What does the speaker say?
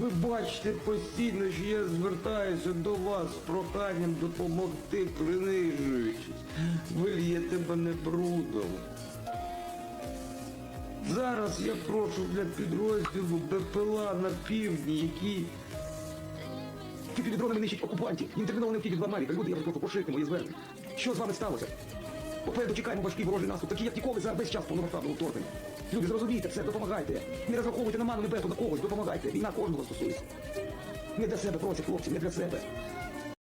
Ви бачите постійно, що я звертаюся до вас з проханням допомогти, принижуючись. Ви л'єте мене брудом. Зараз я прошу для підрозділу БПЛА на півдні, які Тільки дронами нищить окупантів. Їм терміново необхідні два Мавіка. Люди, я вас просто пошити моє звернення. Що з вами сталося? Попереду дочекаємо важкий ворожий наступ, такий як ніколи за весь час повномасштабного вторгнення. Люди, зрозумійте все, допомагайте. Не розраховуйте на ману небесу на когось, допомагайте. Війна кожного стосується. Не для себе просять хлопці, не для себе.